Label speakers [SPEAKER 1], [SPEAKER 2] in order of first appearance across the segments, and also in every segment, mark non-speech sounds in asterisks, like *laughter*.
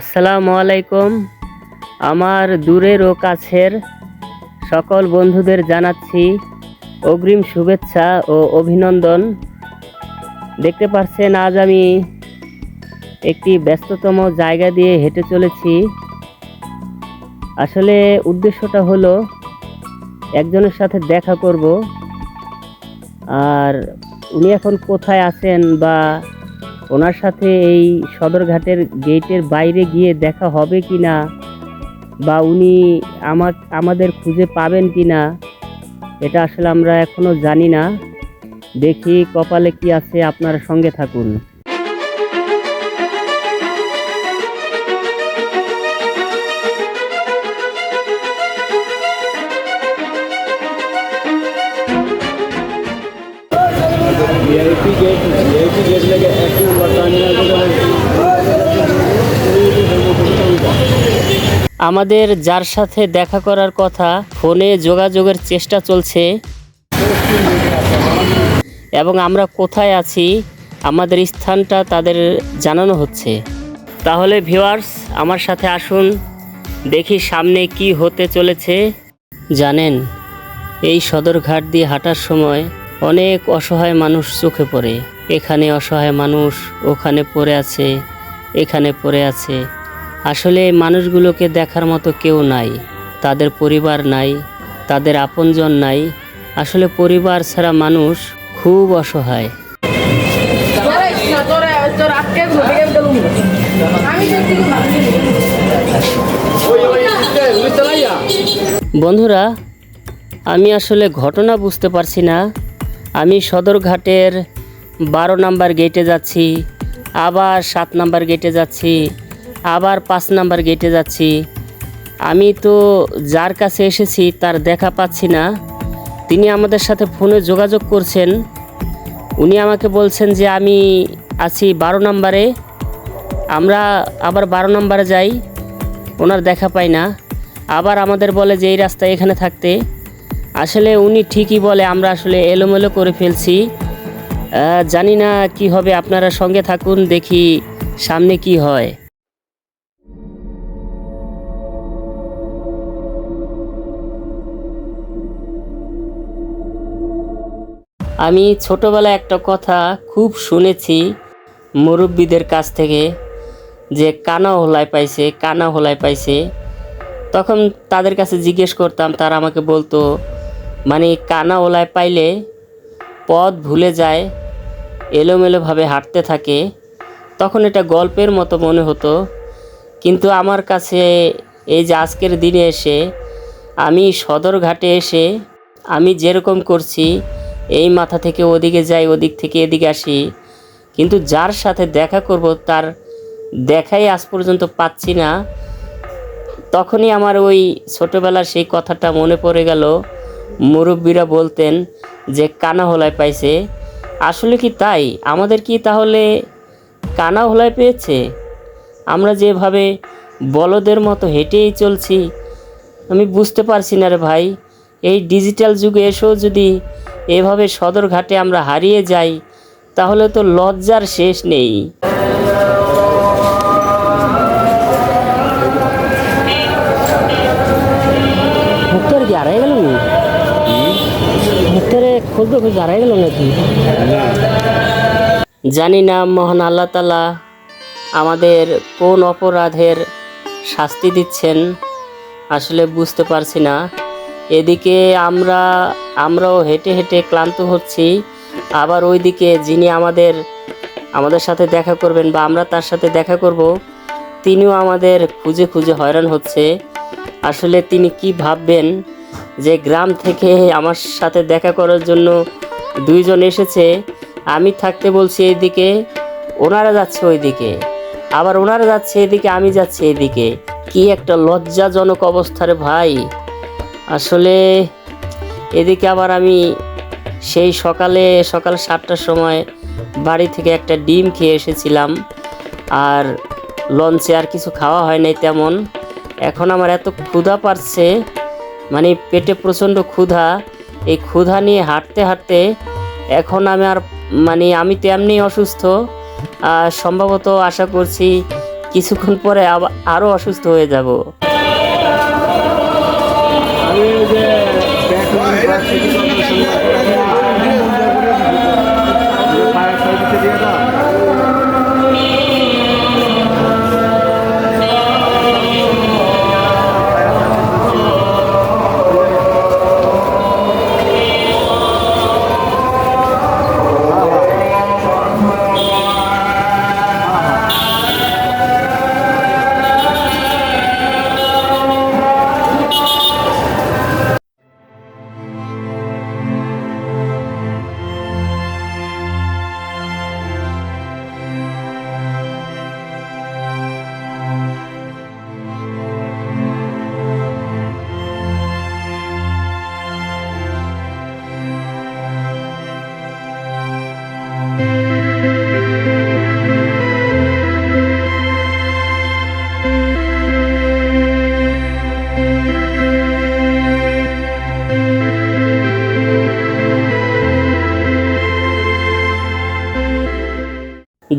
[SPEAKER 1] আসসালামু আলাইকুম। আমার দূরের ও কাছের সকল বন্ধুদের জানাচ্ছি অগ্রিম শুভেচ্ছা ও অভিনন্দন। দেখতে পাচ্ছেন, আজ আমি একটি ব্যস্ততম জায়গা দিয়ে হেঁটে চলেছি। আসলে উদ্দেশ্যটা হলো, একজনের সাথে দেখা করব। আর উনি এখন কোথায় আছেন বা ওনার সাথে এই সদরঘাটের গেটের বাইরে গিয়ে দেখা হবে কি না? বা উনি আমার, আমাদের খুঁজে পাবেন কি না? এটা আসলে আমরা এখনও জানি না। দেখি কপালে কি আছে, আপনার সঙ্গে থাকুন।
[SPEAKER 2] গেট গেট লেগে এক নম্বর
[SPEAKER 1] আমাদের যার সাথে দেখা করার কথা, ফোনে যোগাযোগের চেষ্টা চলছে। এবং আমরা কোথায় আছি, আমাদের স্থানটা তাদের জানানো হচ্ছে। তাহলে ভিওয়ার্স আমার সাথে আসুন, দেখি সামনে কি হতে চলেছে। জানেন, এই সদরঘাট দিয়ে হাঁটার সময় অনেক অসহায় মানুষ চোখে পড়ে। এখানে অসহায় মানুষ, ওখানে পড়ে আছে, এখানে পড়ে আছে। আসলে মানুষগুলোকে দেখার মতো কেউ নাই। তাদের পরিবার নাই, তাদের আপনজন নাই। আসলে পরিবার ছাড়া মানুষ খুব অসহায়। বন্ধুরা, আমি আসলে ঘটনা বুঝতে পারছি না। আমি সদরঘাটের বারো নাম্বার গেটে যাচ্ছি, আবার সাত নাম্বার গেটে যাচ্ছি, আবার পাঁচ নাম্বার গেটে যাচ্ছি। আমি তো যার কাছে এসেছি তার দেখা পাচ্ছি না। তিনি আমাদের সাথে ফোনে যোগাযোগ করছেন। উনি আমাকে বলছেন যে আমি আছি বারো নাম্বারে। আমরা আবার বারো নাম্বারে যাই, ওনার দেখা পাই না। আবার আমাদের বলে যে এই রাস্তায় এখানে থাকতে। আসলে উনি ঠিকই বলে, আমরা আসলে এলোমেলো করে ফেলছি। জানি না কি হবে, আপনারা সঙ্গে থাকুন, দেখি সামনে কি হয়। আমি ছোটবেলায় একটা কথা খুব শুনেছি মুরব্বীদের কাছ থেকে, যে কানা হোলায় পাইছে, কানা হোলায় পাইছে। তখন তাদের কাছে জিজ্ঞেস করতাম, তারা আমাকে বলতো মানে কানা ওলায় পাইলে পথ ভুলে যায়, এলোমেলোভাবে হাঁটতে থাকে। তখন এটা গল্পের মতো মনে হতো। কিন্তু আমার কাছে এই যে আজকের দিনে এসে, আমি সদরঘাটে এসে, আমি যেরকম করছি, এই মাথা থেকে ওদিকে যাই, ওদিক থেকে এদিকে আসি। কিন্তু যার সাথে দেখা করব, তার দেখাই আজ পর্যন্ত পাচ্ছি না। তখনই আমার ওই ছোটোবেলার সেই কথাটা মনে পড়ে গেল। মুরব্বীরা বলতেন যে কানা হোলায় পাইছে। আসলে কি তাই? আমাদের কি তাহলে কানা হোলায় পেয়েছে? আমরা যেভাবে বলদের মতো হেঁটেই চলছি, আমি বুঝতে পারছি না রে ভাই। এই ডিজিটাল যুগে এসেও যদি এভাবে সদরঘাটে আমরা হারিয়ে যাই, তাহলে তো লজ্জার শেষ নেই। গেল নাকি? জানি না, মহান আল্লাহ তালা আমাদের কোন অপরাধের শাস্তি দিচ্ছেন, আসলে বুঝতে পারছি না। এদিকে আমরা, আমরাও হেঁটে হেঁটে ক্লান্ত হচ্ছি, আবার ওইদিকে যিনি আমাদের আমাদের সাথে দেখা করবেন বা আমরা তার সাথে দেখা করব, তিনিও আমাদের খুঁজে খুঁজে হয়রান হচ্ছে। আসলে তিনি কি ভাববেন যে গ্রাম থেকে আমার সাথে দেখা করার জন্য দুইজন এসেছে, আমি থাকতে বলছি এইদিকে ওনারা যাচ্ছে ওইদিকে। আবার ওনারা যাচ্ছে এদিকে, আমি যাচ্ছি এদিকে। কি একটা লজ্জাজনক অবস্থারে ভাই। আসলে এদিকে আবার আমি সেই সকালে, সকাল সাতটার সময় বাড়ি থেকে একটা ডিম খেয়ে এসেছিলাম। আর লঞ্চে আর কিছু খাওয়া হয় নাই তেমন। এখন আমার এত ক্ষুধা পারছে মানে পেটে প্রচণ্ড ক্ষুধা, এই ক্ষুধা নিয়ে হাঁটতে হাঁটতে এখন আমি আর মানে আমি তেমনি অসুস্থ, আর সম্ভবত আশা করছি কিছুক্ষণ পরে আরও অসুস্থ হয়ে যাব।
[SPEAKER 2] আমি যে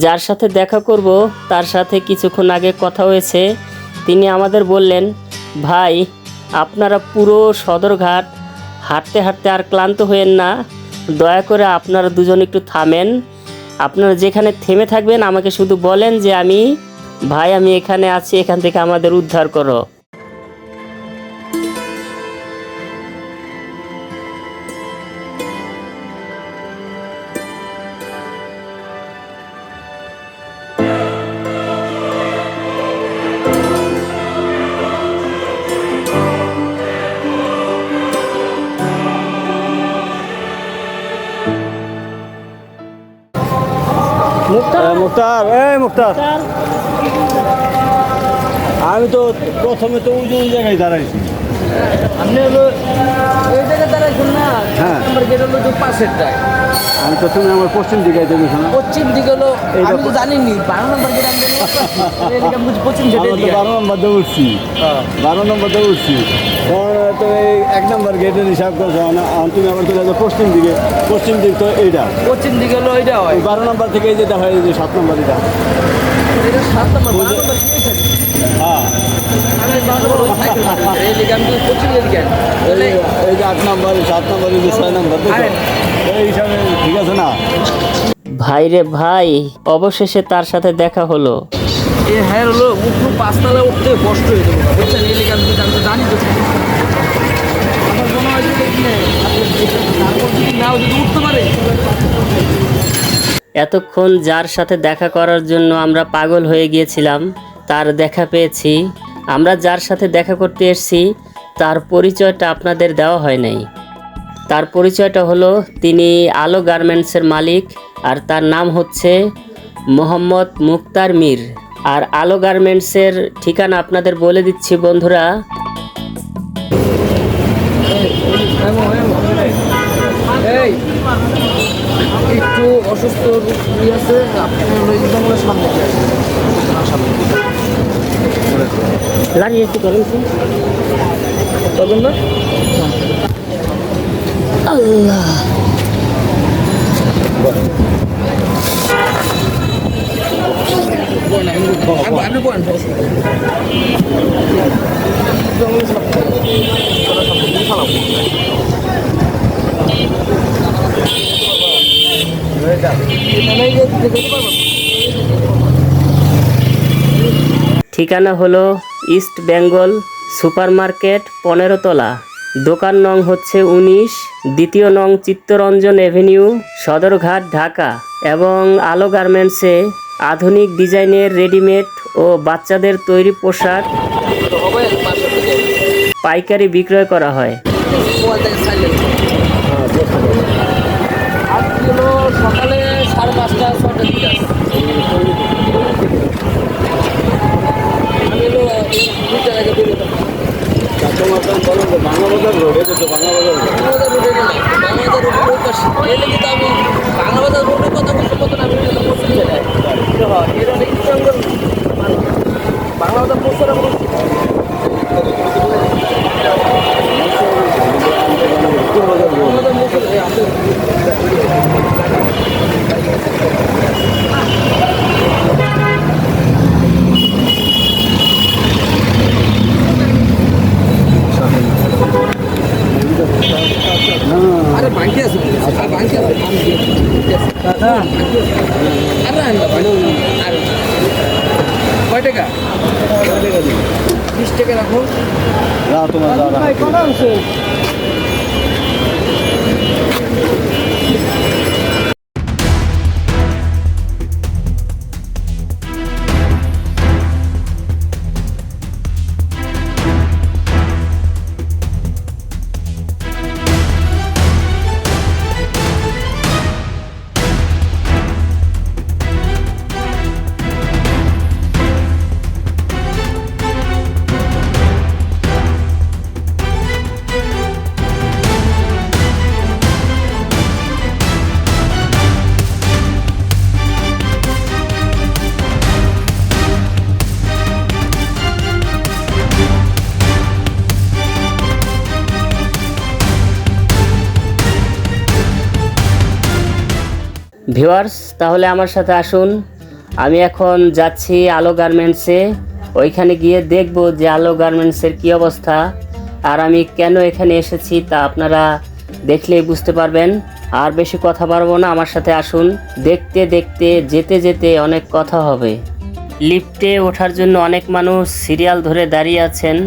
[SPEAKER 1] যার সাথে দেখা করব, তার সাথে কিছুক্ষণ আগে কথা হয়েছে। তিনি আমাদের বললেন, ভাই, আপনারা পুরো সদরঘাট হাঁটতে হাঁটতে আর ক্লান্ত হয়েন না। দয়া করে আপনারা দুজন একটু থামেন। আপনারা যেখানে থেমে থাকবেন, আমাকে শুধু বলেন যে আমি, ভাই, আমি এখানে আছি, এখান থেকে আমাদের উদ্ধার করো।
[SPEAKER 2] মুক্তার আমি তো প্রথমে তো ওই ওই জায়গায় দাঁড়াইছি।
[SPEAKER 3] আপনি হলো এই জায়গায় দাঁড়াইছেন না?
[SPEAKER 2] হ্যাঁ।
[SPEAKER 3] নম্বর গেট হলো
[SPEAKER 2] আমি তো তুমি আমার পশ্চিম দিকে শোনা
[SPEAKER 3] পশ্চিম দিকে হলো আমি তো জানিনি বারো নম্বর গেট আমি *laughs* পশ্চিম
[SPEAKER 2] আমরা বারো নম্বর দিয়ে উঠছি বারো নম্বর দিয়ে উঠছি তো এই এক নম্বর গেটের হিসাব করছ তুমি আবার চলে যাও পশ্চিম দিকে। পশ্চিম দিক তো এইটা।
[SPEAKER 3] পশ্চিম দিকে হলো এটা হয়।
[SPEAKER 2] ওই বারো নম্বর থেকে এই যেটা হয় এই যে সাত নম্বর এটা।
[SPEAKER 3] সাত?
[SPEAKER 2] হ্যাঁ।
[SPEAKER 3] এই
[SPEAKER 2] যে আট নম্বর সাত নম্বর এই যে ছয় নম্বর দেখো? এই হিসাবে ঠিক আছে না?
[SPEAKER 1] ভাই রে ভাই অবশেষে তার সাথে দেখা হলো।
[SPEAKER 3] এ হ্যাঁ হলো উপর পাঁচতলা উঠতে কষ্ট হয়ে যাবে। বুঝছেন? জানি তো। আমার মনে হয়
[SPEAKER 1] এতক্ষণ যার সাথে দেখা করার জন্য আমরা পাগল হয়ে গিয়েছিলাম, তার দেখা পেয়েছি। আমরা যার সাথে দেখা করতে এসেছি, তার পরিচয়টা আপনাদের দেওয়া হয় নাই। তার পরিচয়টা হলো, তিনি আলো গার্মেন্টসের মালিক, আর তার নাম হচ্ছে মোহাম্মদ মুক্তার মীর। আর আলো গার্মেন্টসের ঠিকানা আপনাদের বলে দিচ্ছি বন্ধুরা
[SPEAKER 3] অসুস্থ রোগী আছে আপনি হলো সামনে সামনে
[SPEAKER 1] দাঁড়িয়ে একটু করেন তো।
[SPEAKER 3] না।
[SPEAKER 1] আল্লাহ
[SPEAKER 3] আপনি- আপনি বলেন
[SPEAKER 1] ঠিকানা হলো ইস্ট বেঙ্গল সুপারমার্কেট পনেরো তলা। দোকান নং হচ্ছে উনিশ দ্বিতীয় নং চিত্তরঞ্জন এভিনিউ সদরঘাট ঢাকা। এবং আলো গার্মেন্টসে আধুনিক ডিজাইনের রেডিমেড ও বাচ্চাদের তৈরি পোশাক পাইকারি বিক্রয় করা হয়।
[SPEAKER 3] হলো সকালে সাড়ে পাঁচটা ছটার দিকে আসছি আমি হলো দুইটার আগে বেরোতাম
[SPEAKER 2] তোমার তো, বলো যে বাংলা বাজার রোড এটা তো বাংলা বাজার রোড।
[SPEAKER 3] বাংলাবাজার রোডে বাংলাবাজার রোডে আমি বাংলাবাজার রোডের কথা বলতে কত না আমি এটা পশ্চিম জায়গায় এর অনেক ইস্টবেঙ্গল বাংলাবাজার পশ্চিম আমরা বাংলাবাজার মুসলিম এই আমাদের আমি দিয়ে দিচ্ছি, ঠিক আছে?
[SPEAKER 2] দাদা
[SPEAKER 3] আর রাখেন না কয় টাকা বিশ টাকা রাখো।
[SPEAKER 2] তোমার দাদা
[SPEAKER 1] ভিউয়ার্স, তাহলে আমার সাথে আসুন। আমি এখন যাচ্ছি আলো গার্মেন্টসে। ওইখানে গিয়ে দেখব যে আলো গার্মেন্টসের কী অবস্থা আর আমি কেন এখানে এসেছি তা আপনারা দেখলেই বুঝতে পারবেন। আর বেশি কথা পারব না, আমার সাথে আসুন। দেখতে দেখতে, যেতে যেতে অনেক কথা হবে। লিফটে ওঠার জন্য অনেক মানুষ সিরিয়াল ধরে দাঁড়িয়ে আছেন।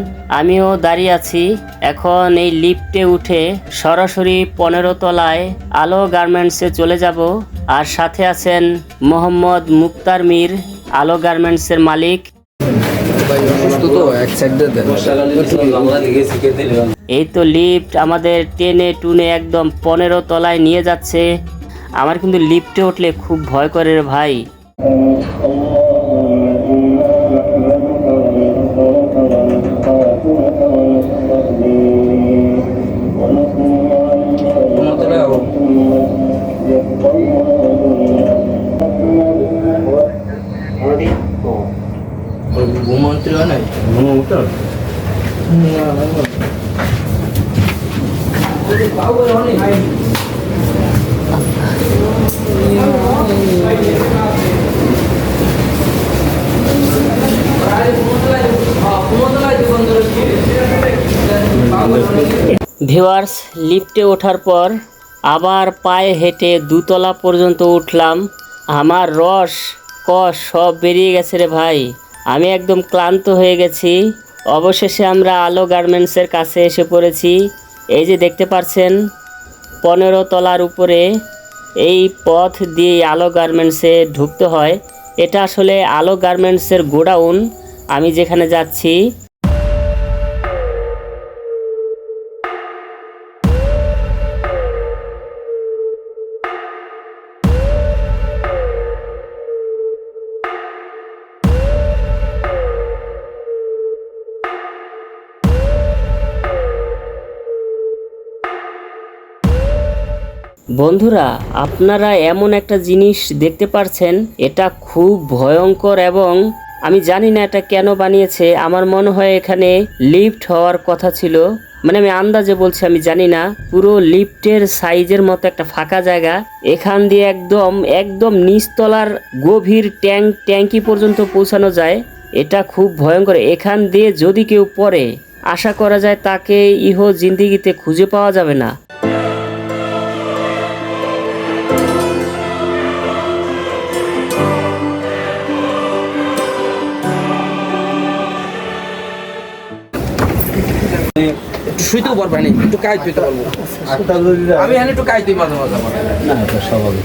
[SPEAKER 1] আমিও দাঁড়িয়ে আছি। এখন এই লিফটে উঠে সরাসরি পনেরো তলায় আলো গার্মেন্টসে চলে যাব। আর সাথে আছেন মোহাম্মদ মুক্তার মীর আলো গার্মেন্টসের মালিক। এই তো লিফট আমাদের টেনে টুনে একদম পনেরো তলায় নিয়ে যাচ্ছে। আমার কিন্তু লিফটে উঠলে খুব ভয় করে রে ভাই।
[SPEAKER 3] ঘুমন্ত্রী
[SPEAKER 1] ভিওয়ার্স লিফটে ওঠার পর আবার পায়ে হেঁটে দুতলা পর্যন্ত উঠলাম। আমার রস, কষ সব বেরিয়ে গেছে রে ভাই। আমি একদম ক্লান্ত হয়ে গেছি। অবশেষে আমরা আলো গার্মেন্টসের কাছে এসে পড়েছি। এই যে দেখতে পাচ্ছেন পনেরো তলার উপরে এই পথ দিয়ে আলো গার্মেন্টসে ঢুকতে হয়। এটা আসলে আলো গার্মেন্টসের গোডাউন। আমি যেখানে যাচ্ছি বন্ধুরা, আপনারা এমন একটা জিনিস দেখতে পারছেন, এটা খুব ভয়ঙ্কর এবং আমি জানি না এটা কেন বানিয়েছে, আমার মনে হয় এখানে লিফট হওয়ার কথা ছিল। মানে আমি আন্দাজে বলছি, আমি জানি না। পুরো লিফটের সাইজের মতো একটা ফাঁকা জায়গা। এখান দিয়ে একদম একদম নিচতলার গভীর ট্যাঙ্ক ট্যাঙ্কি পর্যন্ত পৌঁছানো যায়। এটা খুব ভয়ঙ্কর। এখান দিয়ে যদি কেউ পড়ে, আশা করা যায় তাকে ইহ জিন্দিগিতে খুঁজে পাওয়া যাবে না।
[SPEAKER 3] একটু শুইতেও পারবে না একটু কাজ পেতে পারব। আমি এখানে একটু কাজ তুই মাঝে মাঝে
[SPEAKER 2] না এটা স্বাভাবিক।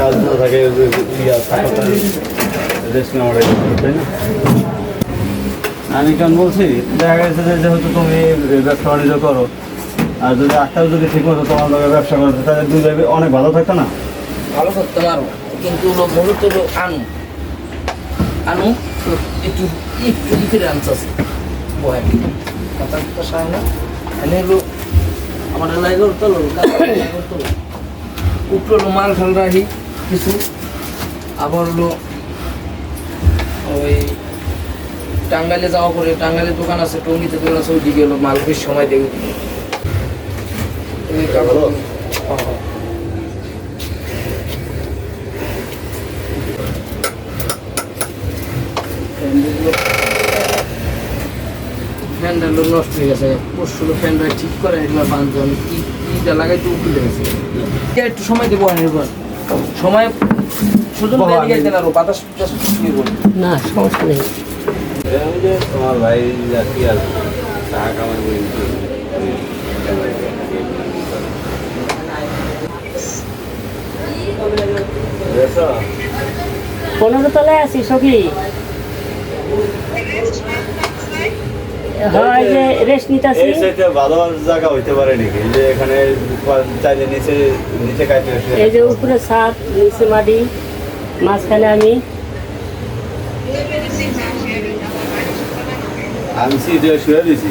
[SPEAKER 2] কাজ না থাকে যে থাকাটা রেস্ট নেওয়াটা তাই না? আমি বলছি দেখা গেছে যে যেহেতু তুমি ব্যবসা বাণিজ্য করো আর যদি একটাও যদি ঠিক মতো তোমার লগে ব্যবসা করতে তাহলে দুই অনেক ভালো থাকতো না?
[SPEAKER 3] ভালো করতে পারব কিন্তু আনু। আনু একটু বয় কথা কথা সায় না। এনে আমার করতে উপরে হলো মাল খাল রাখি কিছু। আবার হলো ওই টাঙ্গাইলে যাওয়া করে টাঙ্গাইলে দোকান আছে টঙ্গিতে দোকান আছে ওইদিকে হলো মাল বেশ সময় দেবে হ্যাঁ, হ্যাঁ। হয়ে গেছে পরশু ফ্যানটা ঠিক করে এগুলো বান্ধব কি লাগাই তো উঠে গেছে এটা একটু সময় দেবো আনের পর সময় আরও বাতাস।
[SPEAKER 1] না সমস্যা নেই
[SPEAKER 2] তোমার ভাই আর কি আর টাকা কামাই
[SPEAKER 1] পনেরো তলায় আছি সখী হয় যে রেস্ট নিতেছি।
[SPEAKER 2] এই সাইডে ভালো জায়গা হইতে পারে নাকি? যে এখানে চাইলে নিচে নিচে কাটতে
[SPEAKER 1] এই যে উপরে ছাদ নিচে মাটি মাঝখানে আমি।
[SPEAKER 2] আমি শুয়ে দিছি।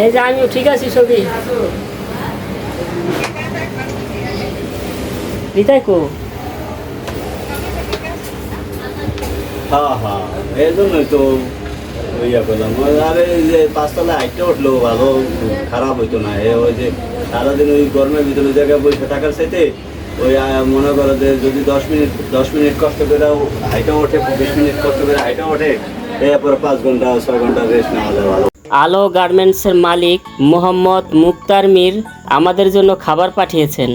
[SPEAKER 1] এই যে আমিও ঠিক আছি সখী রিতাই কো?
[SPEAKER 2] হ্যাঁ হ্যাঁ এই জন্যই তো ইয়া করলাম। আরে যে পাঁচতলা হাইটে উঠল ভালো খারাপ হইতো না। এ ওই যে সারাদিন ওই গরমের ভিতরে জায়গায় বসে থাকার সাথে ওই মনে করো যে যদি দশ মিনিট দশ মিনিট কষ্ট করে হাইটা ওঠে বিশ মিনিট কষ্ট করে হাইটা ওঠে এরপরে পাঁচ ঘণ্টা ছয় ঘণ্টা রেস্ট নেওয়া যায় ভালো।
[SPEAKER 1] আলো গার্মেন্টসের মালিক মোহাম্মদ মুক্তার মির আমাদের জন্য খাবার পাঠিয়েছেন।